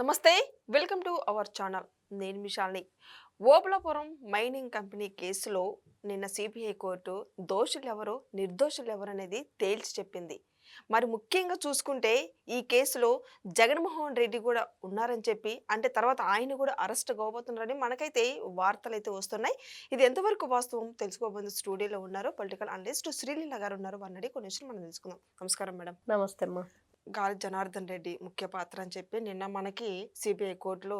నమస్తే welcome to our channel. నేను మిషాల్ని Obulapuram mining company కేసులో నిన్న సిబిఐ కోర్టు దోషులు ఎవరు నిర్దోషులు ఎవరు అనేది తేల్చి చెప్పింది. మరి ముఖ్యంగా చూసుకుంటే ఈ కేసులో జగన్మోహన్ రెడ్డి కూడా ఉన్నారని చెప్పి అంటే తర్వాత ఆయన కూడా అరెస్ట్ కాబోతున్నారని మనకైతే వార్తలు అయితే వస్తున్నాయి. ఇది ఎంతవరకు వాస్తవం తెలుసుకోబోతుంది స్టూడియోలో ఉన్నారు పొలిటికల్ అనలిస్ట్ శ్రీలీల గారు ఉన్నారు. వారిని కొన్ని విషయాలు మనం తెలుసుకుందాం. నమస్కారం మేడం. నమస్తే అమ్మా. గాలి జనార్దన్ రెడ్డి ముఖ్య పాత్ర అని చెప్పి నిన్న మనకి సిబిఐ కోర్టులో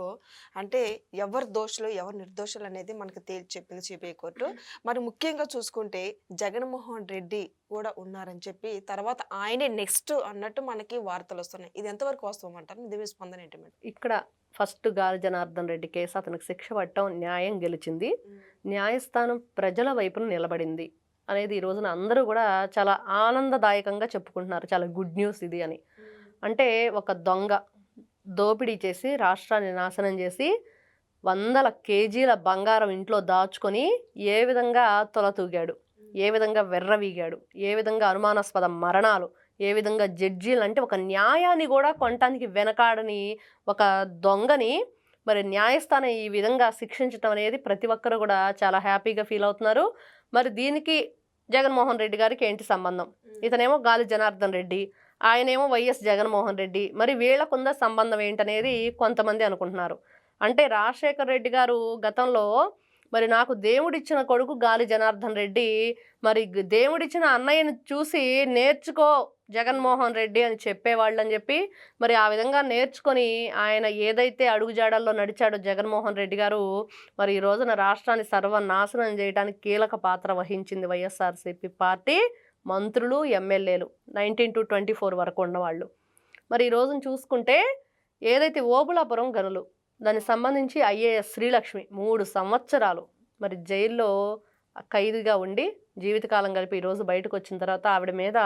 అంటే ఎవరు దోషులు ఎవరు నిర్దోషులు అనేది మనకి తేల్చి చెప్పింది సిబిఐ కోర్టు. మరి ముఖ్యంగా చూసుకుంటే జగన్మోహన్ రెడ్డి కూడా ఉన్నారని చెప్పి తర్వాత ఆయనే నెక్స్ట్ అన్నట్టు మనకి వార్తలు వస్తున్నాయి. ఇది ఎంతవరకు వాస్తవం అంటారు? ఇది మీ స్పందన ఏంటి మేడం? ఇక్కడ ఫస్ట్ గాలి జనార్దన్ రెడ్డి కేసు అతనికి శిక్ష పట్టడం న్యాయం గెలిచింది. న్యాయస్థానం ప్రజల వైపున నిలబడింది అనేది ఈ రోజున అందరూ కూడా చాలా ఆనందదాయకంగా చెప్పుకుంటున్నారు. చాలా గుడ్ న్యూస్ ఇది అని. అంటే ఒక దొంగ దోపిడీ చేసి రాష్ట్రాన్ని నాశనం చేసి వందల కేజీల బంగారం ఇంట్లో దాచుకొని ఏ విధంగా తొలతూగాడు? ఏ విధంగా వెర్రవీగాడు? ఏ విధంగా అనుమానాస్పద మరణాలు? ఏ విధంగా జడ్జీలు? అంటే ఒక న్యాయాన్ని కూడా కొనటానికి వెనకాడని ఒక దొంగని మరి న్యాయస్థానం ఈ విధంగా శిక్షించటం అనేది ప్రతి ఒక్కరు కూడా చాలా హ్యాపీగా ఫీల్ అవుతున్నారు. మరి దీనికి జగన్మోహన్ రెడ్డి గారికి ఏంటి సంబంధం? ఇతనేమో గాలి జనార్దన్ రెడ్డి. ఆయనేమో వైఎస్ జగన్మోహన్ రెడ్డి. మరి వీళ్ళకుందా సంబంధం ఏంటనేది కొంతమంది అనుకుంటున్నారు. అంటే రాజశేఖర్ రెడ్డి గారు గతంలో మరి నాకు దేవుడిచ్చిన కొడుకు గాలి జనార్దన్ రెడ్డి మరి దేవుడిచ్చిన అన్నయ్యను చూసి నేర్చుకో జగన్మోహన్ రెడ్డి అని చెప్పేవాళ్ళు అని చెప్పి మరి ఆ విధంగా నేర్చుకొని ఆయన ఏదైతే అడుగుజాడల్లో నడిచాడో జగన్మోహన్ రెడ్డి గారు మరి ఈ రోజున రాష్ట్రాన్ని సర్వనాశనం చేయడానికి కీలక పాత్ర వహించింది వైఎస్ఆర్సీపీ పార్టీ. మంత్రులు ఎమ్మెల్యేలు నైన్టీన్ టు ట్వంటీ ఫోర్ వరకు ఉన్నవాళ్ళు. మరి ఈ రోజును చూసుకుంటే ఏదైతే ఓబులాపురం గనులు దానికి సంబంధించి ఐఏఎస్ శ్రీలక్ష్మి మూడు సంవత్సరాలు మరి జైల్లో ఖైదీగా ఉండి జీవితకాలం కలిపి ఈరోజు బయటకు వచ్చిన తర్వాత ఆవిడ మీద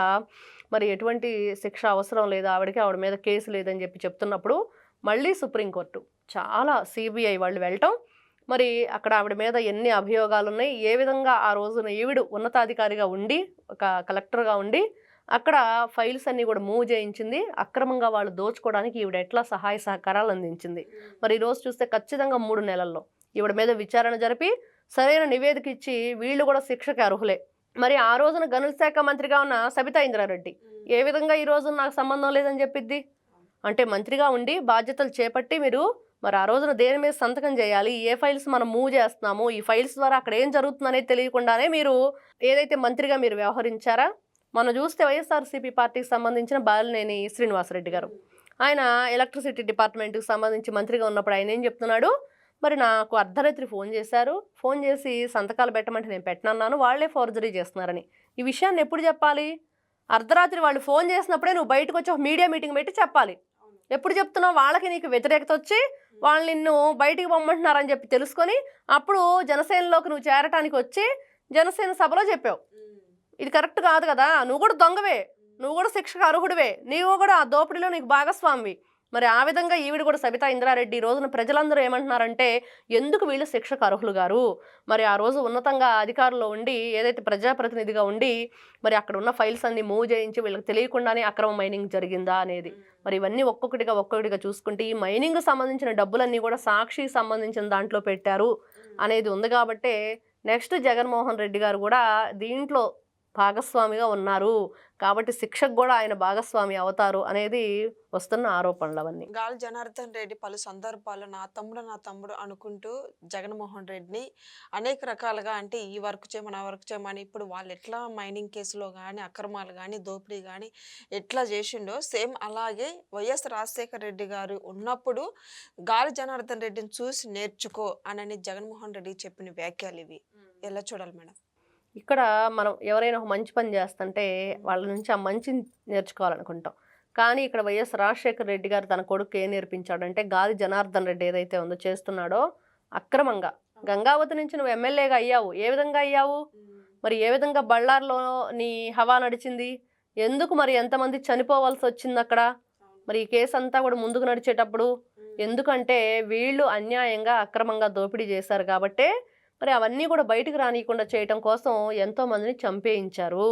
మరి ఎటువంటి శిక్ష అవసరం లేదు ఆవిడకి ఆవిడ మీద కేసు లేదని చెప్పి చెప్తున్నప్పుడు మళ్ళీ సుప్రీంకోర్టు చాలా సిబిఐ వాళ్ళు వెళ్ళటం మరి అక్కడ ఆవిడ మీద ఎన్ని అభియోగాలు ఉన్నాయి ఏ విధంగా ఆ రోజున ఈవిడు ఉన్నతాధికారిగా ఉండి ఒక కలెక్టర్గా ఉండి అక్కడ ఫైల్స్ అన్నీ కూడా మూవ్ చేయించింది అక్రమంగా వాళ్ళు దోచుకోవడానికి ఈవిడ ఎట్లా సహాయ సహకారాలు అందించింది. మరి ఈరోజు చూస్తే ఖచ్చితంగా మూడు నెలల్లో ఈవిడ మీద విచారణ జరిపి సరైన నివేదిక ఇచ్చి వీళ్ళు కూడా శిక్షకి అర్హులే. మరి ఆ రోజున గనుల శాఖ మంత్రిగా ఉన్న సబితా ఇంద్రారెడ్డి ఏ విధంగా ఈ రోజు నాకు సంబంధం లేదని చెప్పిద్ది? అంటే మంత్రిగా ఉండి బాధ్యతలు చేపట్టి మీరు మరి ఆ రోజున దేని మీద సంతకం చేయాలి? ఏ ఫైల్స్ మనం మూవ్ చేస్తున్నాము? ఈ ఫైల్స్ ద్వారా అక్కడ ఏం జరుగుతుందనేది తెలియకుండానే మీరు ఏదైతే మంత్రిగా మీరు వ్యవహరించారా? మనం చూస్తే వైఎస్ఆర్సీపీ పార్టీకి సంబంధించిన బాలినేని శ్రీనివాసరెడ్డి గారు. ఆయన ఎలక్ట్రిసిటీ డిపార్ట్మెంట్కి సంబంధించి మంత్రిగా ఉన్నప్పుడు ఆయన ఏం చెప్తున్నాడు? మరి నాకు అర్ధరాత్రి ఫోన్ చేశారు. ఫోన్ చేసి సంతకాలు పెట్టమంటే నేను పెట్టనన్నాను. వాళ్ళే ఫోర్జరీ చేస్తున్నారని. ఈ విషయాన్ని ఎప్పుడు చెప్పాలి? అర్ధరాత్రి వాళ్ళు ఫోన్ చేసినప్పుడే నువ్వు బయటకు వచ్చి ఒక మీడియా మీటింగ్ పెట్టి చెప్పాలి. ఎప్పుడు చెప్తున్నావు? వాళ్ళకి నీకు వ్యతిరేకత వచ్చి వాళ్ళు నిన్ను బయటికి పొమ్మంటున్నారని చెప్పి తెలుసుకొని అప్పుడు జనసేనలోకి నువ్వు చేరటానికి వచ్చి జనసేన సభలో చెప్పావు. ఇది కరెక్ట్ కాదు కదా? నువ్వు కూడా దొంగవే. నువ్వు కూడా శిక్షకు అర్హుడివే. నీవు కూడా ఆ దోపిడీలో నీకు భాగస్వామివి. మరి ఆ విధంగా ఈవిడ కూడా సబితా ఇంద్రారెడ్డి ఈ రోజున ప్రజలందరూ ఏమంటున్నారంటే ఎందుకు వీళ్ళు శిక్షకు అర్హులు గారు? మరి ఆ రోజు ఉన్నతంగా అధికారంలో ఉండి ఏదైతే ప్రజాప్రతినిధిగా ఉండి మరి అక్కడ ఉన్న ఫైల్స్ అన్ని మూవ్ చేయించి వీళ్ళకి తెలియకుండానే అక్రమ మైనింగ్ జరిగిందా? అనేది. మరి ఇవన్నీ ఒక్కొక్కటిగా ఒక్కొక్కటిగా చూసుకుంటే ఈ మైనింగ్ సంబంధించిన డబ్బులన్నీ కూడా సాక్షికి సంబంధించిన దాంట్లో పెట్టారు అనేది ఉంది కాబట్టే నెక్స్ట్ జగన్మోహన్ రెడ్డి గారు కూడా దీంట్లో భాగస్వామిగా ఉన్నారు. కాబట్టి శిక్షకు కూడా ఆయన భాగస్వామి అవుతారు అనేది వస్తున్న ఆరోపణలు అవన్నీ. గాలి జనార్దన్ రెడ్డి పలు సందర్భాల్లో నా తమ్ముడు నా తమ్ముడు అనుకుంటూ జగన్మోహన్ రెడ్డిని అనేక రకాలుగా అంటే ఈ వర్క్ చేయమని ఆ వర్క్ చేయమని ఇప్పుడు వాళ్ళు ఎట్లా మైనింగ్ కేసులో కానీ అక్రమాలు కానీ దోపిడీ కానీ ఎట్లా చేసిండో సేమ్ అలాగే వైఎస్ రాజశేఖర రెడ్డి గారు ఉన్నప్పుడు గాలి జనార్దన్ రెడ్డిని చూసి నేర్చుకో అని జగన్మోహన్ రెడ్డి చెప్పిన వ్యాఖ్యలు ఇవి. ఎలా చూడాలి మేడం? ఇక్కడ మనం ఎవరైనా ఒక మంచి పని చేస్తుంటే వాళ్ళ నుంచి ఆ మంచిని నేర్చుకోవాలనుకుంటాం. కానీ ఇక్కడ వైఎస్ రాజశేఖర రెడ్డి గారు తన కొడుకు ఏం నేర్పించాడంటే గాలి జనార్దన్ రెడ్డి ఏదైతే ఉందో చేస్తున్నాడో అక్రమంగా. గంగావతి నుంచి నువ్వు ఎమ్మెల్యేగా అయ్యావు. ఏ విధంగా అయ్యావు? మరి ఏ విధంగా బళ్ళార్లో నీ హవా నడిచింది? ఎందుకు మరి ఎంతమంది చనిపోవాల్సి వచ్చింది అక్కడ? మరి ఈ కేసు అంతా కూడా ముందుకు నడిచేటప్పుడు ఎందుకంటే వీళ్ళు అన్యాయంగా అక్రమంగా దోపిడీ చేశారు కాబట్టే మరి అవన్నీ కూడా బయటకు రానియకుండా చేయటం కోసం ఎంతో మందిని చంపేయించారు.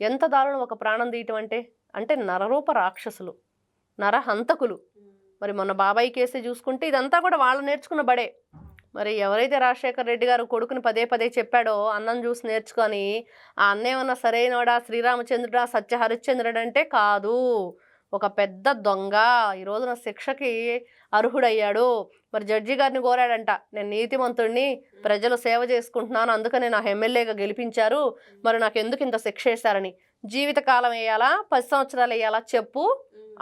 ఎంత దారుణం ఒక ప్రాణం తీయటం అంటే అంటే నరరూప రాక్షసులు నరహంతకులు మరి మొన్న బాబాయ్ కేసే చూసుకుంటే ఇదంతా కూడా వాళ్ళు నేర్చుకున్న బడే. మరి ఎవరైతే రాజశేఖర్ రెడ్డి గారు కొడుకుని పదే పదే చెప్పాడో అన్నం చూసి నేర్చుకొని ఆ అన్న ఏమన్నా సరైనవాడా? శ్రీరామచంద్రుడా? సత్య హరిశ్చంద్రుడు అంటే కాదు. ఒక పెద్ద దొంగ. ఈ రోజున శిక్షకి అర్హుడయ్యాడు. మరి జడ్జి గారిని కోరాడంట నేను నీతిమంతుడిని ప్రజలు సేవ చేసుకుంటున్నాను అందుకని నాకు ఎమ్మెల్యేగా గెలిపించారు మరి నాకు ఎందుకు ఇంత శిక్ష వేశారని. జీవితకాలం వేయాలా పది సంవత్సరాలు వేయాలా చెప్పు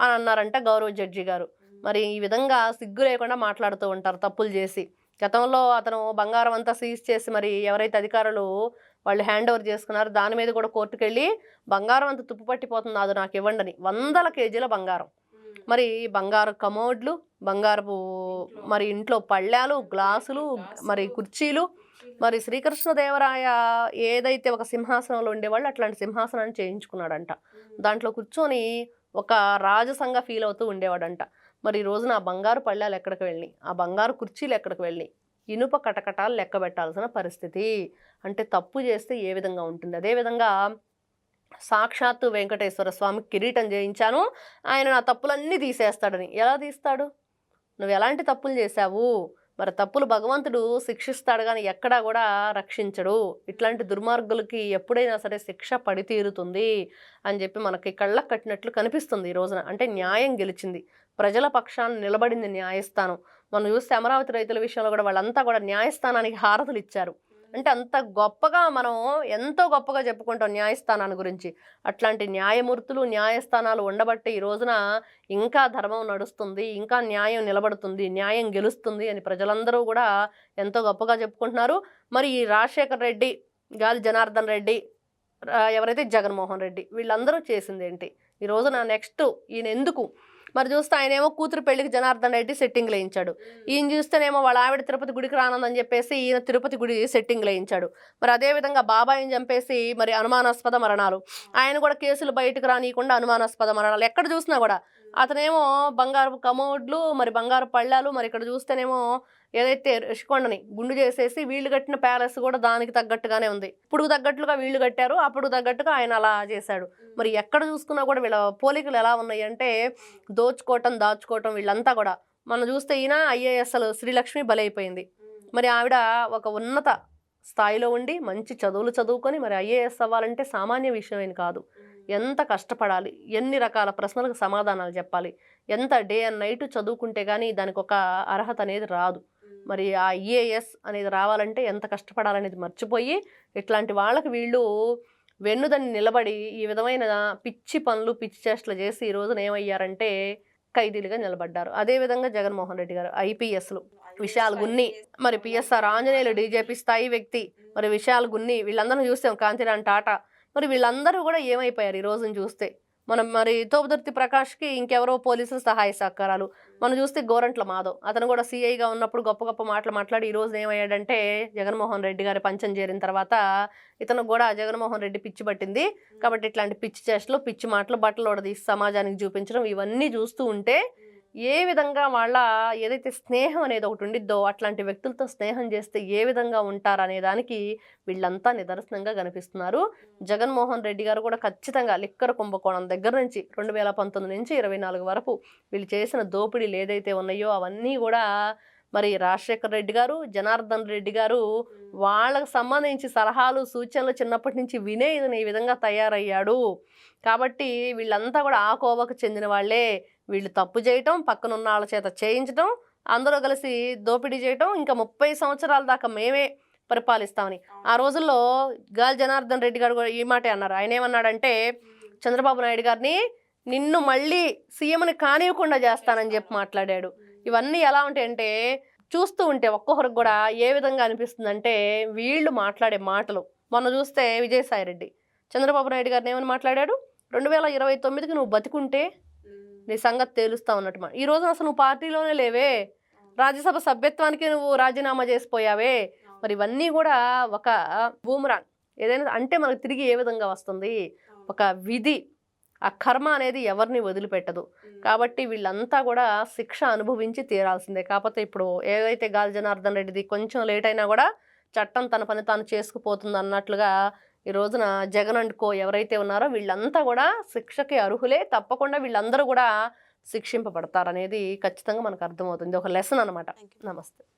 అని అన్నారంట గౌరవ జడ్జి గారు. మరి ఈ విధంగా సిగ్గు లేకుండా మాట్లాడుతూ ఉంటారు తప్పులు చేసి. గతంలో అతను బంగారం అంతా సీజ్ చేసి మరి ఎవరైతే అధికారులు వాళ్ళు హ్యాండ్ ఓవర్ చేసుకున్నారో దాని మీద కూడా కోర్టుకు వెళ్ళి బంగారం అంత తుప్పు పట్టిపోతుంది అది నాకు ఇవ్వండి అని. వందల కేజీల బంగారం. మరి బంగారు కమోడ్లు బంగారపు మరి ఇంట్లో పళ్ళాలు గ్లాసులు మరి కుర్చీలు మరి శ్రీకృష్ణదేవరాయ ఏదైతే ఒక సింహాసనంలో ఉండేవాళ్ళు అట్లాంటి సింహాసనాన్ని చేయించుకున్నాడంట. దాంట్లో కూర్చొని ఒక రాజసంగా ఫీల్ అవుతూ ఉండేవాడంట. మరి ఈ రోజున ఆ బంగారు పళ్ళాలు ఎక్కడికి వెళ్ళి ఆ బంగారు కుర్చీలు ఎక్కడికి వెళ్ళి ఇనుప కటకటాలు లెక్క పెట్టాల్సిన పరిస్థితి. అంటే తప్పు చేస్తే ఏ విధంగా ఉంటుంది? అదేవిధంగా సాక్షాత్తు వెంకటేశ్వర స్వామి కిరీటం చేయించాను ఆయన నా తప్పులన్నీ తీసేస్తాడని. ఎలా తీస్తాడు? నువ్వు ఎలాంటి తప్పులు చేశావు? మరి తప్పులు భగవంతుడు శిక్షిస్తాడు కానీ ఎక్కడా కూడా రక్షించడు. ఇట్లాంటి దుర్మార్గులకి ఎప్పుడైనా సరే శిక్ష పడి తీరుతుంది అని చెప్పి మనకి కళ్ళకు కట్టినట్లు కనిపిస్తుంది ఈ రోజున. అంటే న్యాయం గెలిచింది. ప్రజల పక్షాన్ని నిలబడింది న్యాయస్థానం. మనం చూస్తే అమరావతి రైతుల విషయంలో కూడా వాళ్ళంతా కూడా న్యాయస్థానానికి హారతులు ఇచ్చారు. అంటే అంత గొప్పగా మనం ఎంతో గొప్పగా చెప్పుకుంటాం న్యాయస్థానాన్ని గురించి. అట్లాంటి న్యాయమూర్తులు న్యాయస్థానాలు ఉండబట్టి ఈ రోజున ఇంకా ధర్మం నడుస్తుంది ఇంకా న్యాయం నిలబడుతుంది న్యాయం గెలుస్తుంది అని ప్రజలందరూ కూడా ఎంతో గొప్పగా చెప్పుకుంటున్నారు. మరి ఈ రాజశేఖర్ రెడ్డి గాలి జనార్దన్ రెడ్డి ఎవరైతే జగన్మోహన్ రెడ్డి వీళ్ళందరూ చేసింది ఏంటి ఈ రోజున నెక్స్ట్ ఈయన ఎందుకు మరి చూస్తే ఆయన ఏమో కూతురు పెళ్ళికి జనార్దన్ రెడ్డి సెట్టింగ్ వేయించాడు. ఈయన చూస్తేనేమో వాళ్ళ ఆవిడ తిరుపతి గుడికి రానందని చెప్పేసి ఈయన తిరుపతి గుడి సెట్టింగ్ వేయించాడు. మరి అదే విధంగా బాబాయిని చంపేసి మరి అనుమానాస్పద మరణాలు. ఆయన కూడా కేసులు బయటకు రానియకుండా అనుమానాస్పద మరణాలు. ఎక్కడ చూసినా కూడా అతనేమో బంగారు కమోడ్లు మరి బంగారు పళ్ళాలు మరి ఇక్కడ చూస్తేనేమో ఏదైతే రిషికొండని గుండు చేసేసి వీళ్ళు కట్టిన ప్యాలెస్ కూడా దానికి తగ్గట్టుగానే ఉంది. ఇప్పుడు తగ్గట్టుగా వీళ్ళు కట్టారు అప్పుడు తగ్గట్టుగా ఆయన అలా చేశాడు. మరి ఎక్కడ చూసుకున్నా కూడా వీళ్ళ పోలికలు ఎలా ఉన్నాయి అంటే దోచుకోవటం దాచుకోవటం వీళ్ళంతా కూడా. మనం చూస్తే ఈయన ఐఏఎస్ఎల్ శ్రీలక్ష్మి బలైపోయింది. మరి ఆవిడ ఒక ఉన్నత స్థాయిలో ఉండి మంచి చదువులు చదువుకొని మరి ఐఏఎస్ అవ్వాలంటే సామాన్య విషయమేం కాదు. ఎంత కష్టపడాలి? ఎన్ని రకాల ప్రశ్నలకు సమాధానాలు చెప్పాలి? ఎంత డే అండ్ నైట్ చదువుకుంటే కానీ దానికి ఒక అర్హత అనేది రాదు. మరి ఆ ఐఏఎస్ అనేది రావాలంటే ఎంత కష్టపడాలనేది మర్చిపోయి ఇట్లాంటి వాళ్ళకి వీళ్ళు వెన్నుదని నిలబడి ఈ విధమైన పిచ్చి పనులు పిచ్చి చేష్టలు చేసి ఈ రోజున ఏమయ్యారంటే ఖైదీలుగా నిలబడ్డారు. అదేవిధంగా జగన్మోహన్ రెడ్డి గారు ఐపీఎస్లు. విశాల్ గున్ని మరి పిఎస్ఆర్ ఆంజనేయులు డీజేపీ స్థాయి వ్యక్తి మరి విశాల్ గున్ని వీళ్ళందరూ చూస్తాం కాంతిరాన్ టాటా. మరి వీళ్ళందరూ కూడా ఏమైపోయారు ఈ రోజును చూస్తే? మనం మరి తోపుదుర్తి ప్రకాష్కి ఇంకెవరో పోలీసుల సహాయ సహకారాలు. మనం చూస్తే గోరంట్ల మాధవ్. అతను కూడా సీఐగా ఉన్నప్పుడు గొప్ప గొప్ప మాటలు మాట్లాడి ఈ రోజు ఏమయ్యాడంటే జగన్మోహన్ రెడ్డి గారి పంచం చేరిన తర్వాత ఇతను కూడా జగన్మోహన్ రెడ్డి పిచ్చి పట్టింది. కాబట్టి ఇట్లాంటి పిచ్చి చేష్టలు పిచ్చి మాటలు బట్టలు తీసి సమాజానికి చూపించడం ఇవన్నీ చూస్తూ ఉంటే ఏ విధంగా వాళ్ళ ఏదైతే స్నేహం అనేది ఒకటి ఉండిద్దో అట్లాంటి వ్యక్తులతో స్నేహం చేస్తే ఏ విధంగా ఉంటారనే దానికి వీళ్ళంతా నిదర్శనంగా కనిపిస్తున్నారు. జగన్మోహన్ రెడ్డి గారు కూడా ఖచ్చితంగా లిక్కర కుంభకోణం దగ్గర నుంచి రెండు వేల పంతొమ్మిది నుంచి ఇరవై నాలుగు వరకు వీళ్ళు చేసిన దోపిడీలు ఏదైతే ఉన్నాయో అవన్నీ కూడా మరి రాజశేఖర్ రెడ్డి గారు జనార్దన్ రెడ్డి గారు వాళ్ళకు సంబంధించి సలహాలు సూచనలు చిన్నప్పటి నుంచి వినే ఈ విధంగా తయారయ్యాడు. కాబట్టి వీళ్ళంతా కూడా ఆ కోవకు చెందిన వాళ్ళే. వీళ్ళు తప్పు చేయటం పక్కన ఉన్న వాళ్ళ చేత చేయించటం అందరూ కలిసి దోపిడీ చేయటం ఇంకా ముప్పై సంవత్సరాల దాకా మేమే పరిపాలిస్తామని. ఆ రోజుల్లో గాలి జనార్దన్ రెడ్డి గారు కూడా ఈ మాటే అన్నారు. ఆయన ఏమన్నాడంటే చంద్రబాబు నాయుడు గారిని నిన్ను మళ్ళీ సీఎంని కానివ్వకుండా చేస్తానని చెప్పి మాట్లాడాడు. ఇవన్నీ ఎలా ఉంటాయంటే చూస్తూ ఉంటే ఒక్కొక్కరికి కూడా ఏ విధంగా అనిపిస్తుందంటే వీళ్ళు మాట్లాడే మాటలు. మొన్న చూస్తే విజయసాయి రెడ్డి చంద్రబాబు నాయుడు గారిని ఏమని మాట్లాడాడు? రెండు వేల ఇరవై తొమ్మిదికి నువ్వు బతికుంటే నీ సంగతి తేలుస్తా ఉన్నట్టు ఈ రోజు అసలు నువ్వు పార్టీలోనే లేవే. రాజ్యసభ సభ్యత్వానికి నువ్వు రాజీనామా చేసిపోయావే. మరి ఇవన్నీ కూడా ఒక బూమరాంగ్ ఏదైనా అంటే మనకు తిరిగి ఏ విధంగా వస్తుంది? ఒక విధి. ఆ కర్మ అనేది ఎవరిని వదిలిపెట్టదు. కాబట్టి వీళ్ళంతా కూడా శిక్ష అనుభవించి తీరాల్సిందే. కాకపోతే ఇప్పుడు ఏదైతే గాలి జనార్దన్ రెడ్డిది కొంచెం లేట్ అయినా కూడా చట్టం తన పని తాను చేసుకుపోతుంది అన్నట్లుగా ఈ రోజున జగన్ అండ్ కో ఎవరైతే ఉన్నారో వీళ్ళంతా కూడా శిక్షకి అర్హులే. తప్పకుండా వీళ్ళందరూ కూడా శిక్షింపబడతారు అనేది ఖచ్చితంగా మనకు అర్థమవుతుంది. ఒక లెసన్ అనమాట నమస్తే.